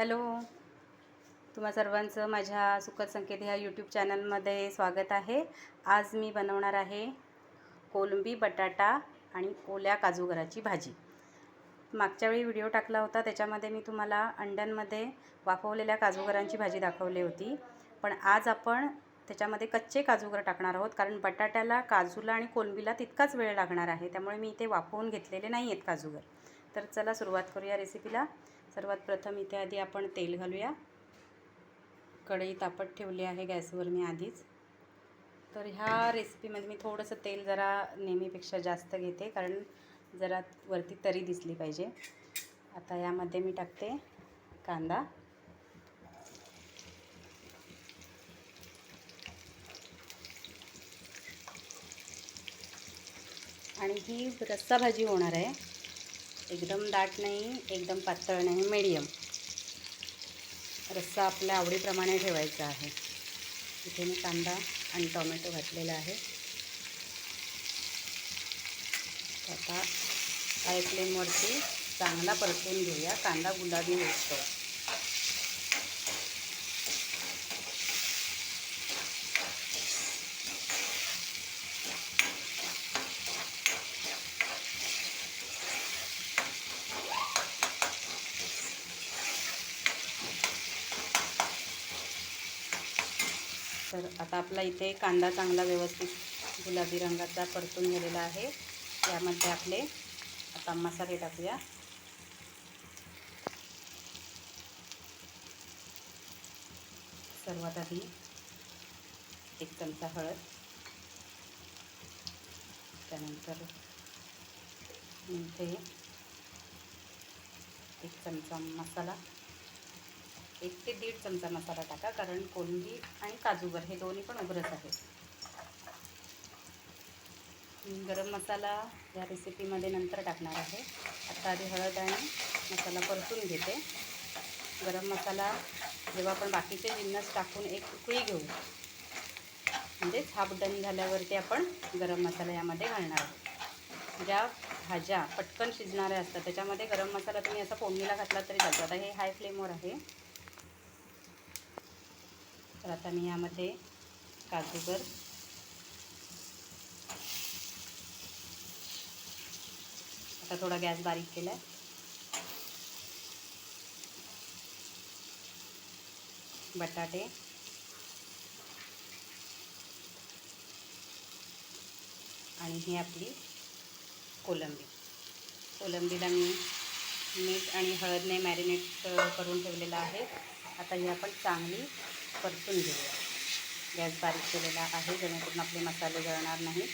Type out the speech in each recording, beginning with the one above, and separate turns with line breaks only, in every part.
Hello. तुम्हा सर्वांचं माझ्या सुखद संकेत ह्या यूट्यूब चॅनलमध्ये स्वागत आहे. आज मी बनवणार आहे कोलंबी बटाटा आणि ओल्या काजूगराची भाजी. मागच्या वेळी व्हिडिओ टाकला होता त्याच्यामध्ये मी तुम्हाला अंड्यांमध्ये वाफवलेल्या काजूगरांची भाजी दाखवली होती. पण आज आपण त्याच्यामध्ये कच्चे काजूगर टाकणार आहोत कारण बटाट्याला काजूला आणि कोलंबीला तितकाच वेळ लागणार आहे. त्यामुळे मी इथे वाफवून घेतलेले नाही आहेत काजूगर तर चला सुरुवात करूया रेसिपीला सर्वात प्रथम इथे आधी आपण तेल घालूया. कढई तापत ठेवली आहे गॅसवर मी आधीच. तर ह्या रेसिपीमध्ये मी थोडंसं तेल जरा नेहमीपेक्षा जास्त घेते कारण जरा वरती तरी दिसली पाहिजे. आता यामध्ये मी टाकते कांदा. आणि ही रस्सा भाजी होणार आहे. एकदम दाट नाही एकदम पातळ नाही मीडियम रस्सा आपल्या आवडीप्रमाणे ठेवायचा आहे. इथे मी कांदा आणि टोमॅटो घातलेला आहे. आता फ्लेमवरती चांगला परतून घेऊया. कांदा गुलाबी होतो. तर आता आपला इथे कांदा चांगला व्यवस्थित गुलाबी रंगाचा परतून गेलेला आहे. यामध्ये आपले आता मसाले टाकूया. सर्वात आधी एक चमचा हळद. त्यानंतर इथे एक चमचा मसाला. एक ते दीड चमचा मसाला टाका कारण कोलंबी आणि काजूगर हे दोन्ही पण उघडच आहेत. गरम मसाला या रेसिपीमध्ये नंतर टाकणार आहे. आता आधी हळद आणि मसाला परतून घेते. गरम मसाला जेव्हा आपण बाकीचे जिन्नस टाकून एक उकळी घेऊ म्हणजे हाफ डन झाल्यावरती आपण गरम मसाला यामध्ये घालणार आहोत. ज्या भाज्या पटकन शिजणाऱ्या असतात त्याच्यामध्ये गरम मसाला तुम्ही असा फोडणीला घातला तरी चालतो. आता हे हाय फ्लेमवर आहे. तर आता मी यामध्ये काजूगर आता थोडा गॅस बारीक केला आहे बटाटे. आणि ही आपली कोलंबी. कोलंबीला मी मीठ आणि हळदने मॅरिनेट करून ठेवलेलं आहे. आता ही आपण चांगली परतून घेऊया. गॅस बारीक केलेला आहे जेणेकरून आपले मसाले जळणार नाही.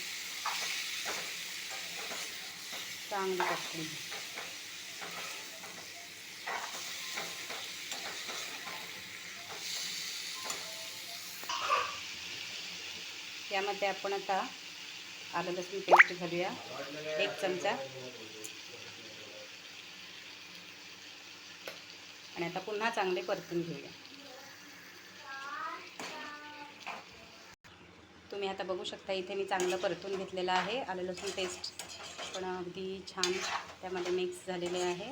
चांगली परतून घेऊ यामध्ये आपण आता आलं लसूण पेस्ट घालूया. एक चमचा. आणि आता पुन्हा चांगले परतून घेऊया. तुम्ही आता बघू शकता इथे मी चांगलं परतून घेतलेलं आहे. आलं लसूण पेस्ट पण अगदी छान त्यामध्ये मिक्स झालेले आहे.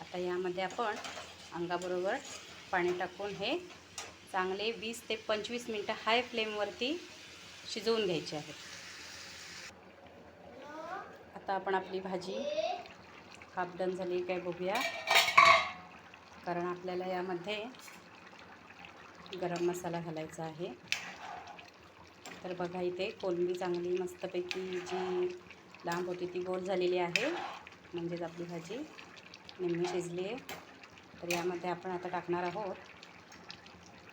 आता यामध्ये आपण अंगाबरोबर पाणी टाकून हे चांगले वीस ते पंचवीस मिनटं हाय फ्लेमवरती शिजवून घ्यायचे आहे. आता आपण आपली भाजी हाफ डन झाली काय बघूया. कारण आपल्याला यामध्ये गरम मसाला घालायचा आहे. तर बघा इथे कोलंबी चांगली मस्तपैकी जी लांब होती ती गोल झालेली आहे. म्हणजेच आपली भाजी निम्मी शिजली आहे. तर यामध्ये आपण आता टाकणार आहोत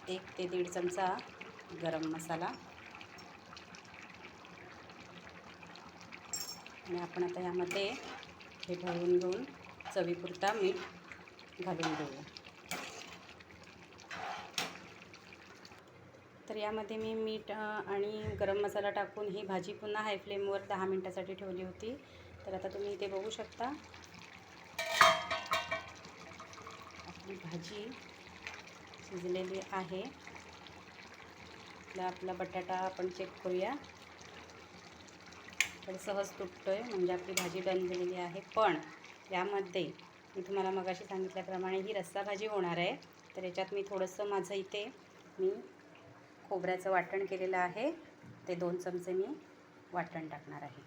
एक ते दीड चमचा गरम मसाला. आणि आपण आता यामध्ये हे भरून घेऊन चवीपुरता मीठ घालून देऊया तर यामध्ये मी मीठ आणि गरम मसाला टाकून ही भाजी पुन्हा हाय फ्लेमवर दहा मिनटासाठी ठेवली होती. तर आता तुम्ही इथे बघू शकता. आपली भाजी शिजलेली आहे. आपला आपला बटाटा आपण चेक करूया. तर सहज तुटतो आहे म्हणजे आपली भाजी डन झालेली आहे. पण यामध्ये मी तुम्हाला मगाशी सांगितल्याप्रमाणे ही रस्सा भाजी होणार आहे. तर याच्यात मी थोडंसं माझं इथे मी खोबऱ्याचं वाटण केलेलं आहे. ते दोन चमचे मी वाटण टाकणार आहे.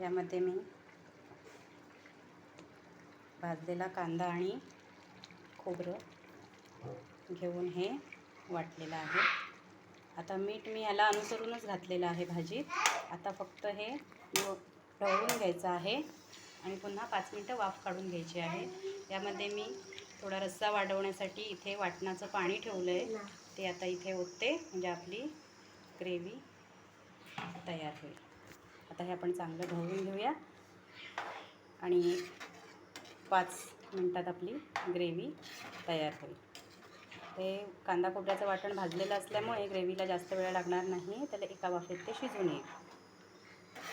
यामध्ये मी भाजलेला कांदा आणि खोबरं घेऊन हे वाटलेलं आहे. आता मीठ मी ह्याला अनुसरूनच घातलेलं आहे भाजीत आता फक्त हे ढवळून घ्यायचं आहे आणि पुन्हा पाच मिनटं वाफ काढून घ्यायची आहे. यामध्ये मी थोडा रस्सा वाढवण्यासाठी इथे वाटणाचं पाणी ठेवलं आहे ते आता इथे ओतते म्हणजे आपली ग्रेव्ही तयार होईल. आता हे आपण चांगलं ढवळून घेऊया. आणि पाच मिनटात आपली ग्रेव्ही तयार होईल. हे कांदा खोबऱ्याचं वाटण भाजलेलं असल्यामुळे ग्रेव्हीला जास्त वेळ लागणार नाही त्याला एका वाफेत ते शिजून येईल.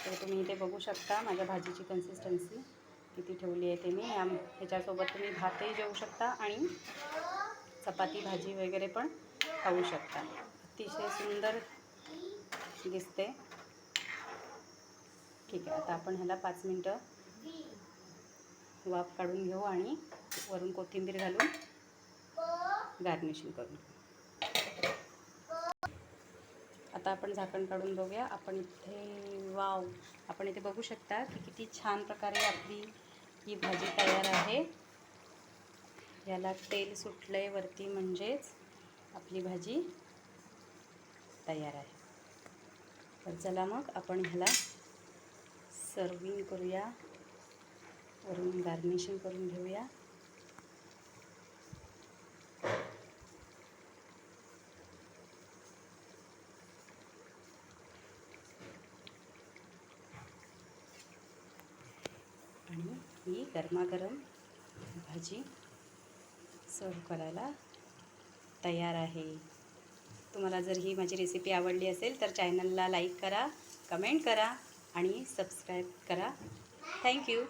तर तुम्ही इथे बघू शकता माझ्या भाजीची कन्सिस्टन्सी किती ठेवली आहे ते मी. या ह्याच्यासोबत तुम्ही भातही जेवू शकता आणि चपाती भाजी वगैरे पण खाऊ शकता. अतिशय सुंदर दिसते. ठीक आहे आता आपण ह्याला पाच मिनटं वाफ काढून घेऊ आणि वरून कोथिंबीर घालून गार्निशिंग करून घेऊ. आता आपण झाकण काढून बघूया. आपण इथे वाव आपण इथे बघू शकता की किती छान प्रकारे आपली ही भाजी तयार आहे. याला तेल सुटलंय वरती म्हणजेच आपली भाजी तयार आहे. तर चला मग आपण ह्याला सर्विंग करूया. वरून गार्निशिंग करून घेऊया आणि ही गरमागरम भाजी सर्व करायला तयार आहे. तुम्हाला जर ही माझी रेसिपी आवडली असेल तर चॅनलला लाईक करा कमेंट करा आणि सबस्क्राईब करा. थँक्यू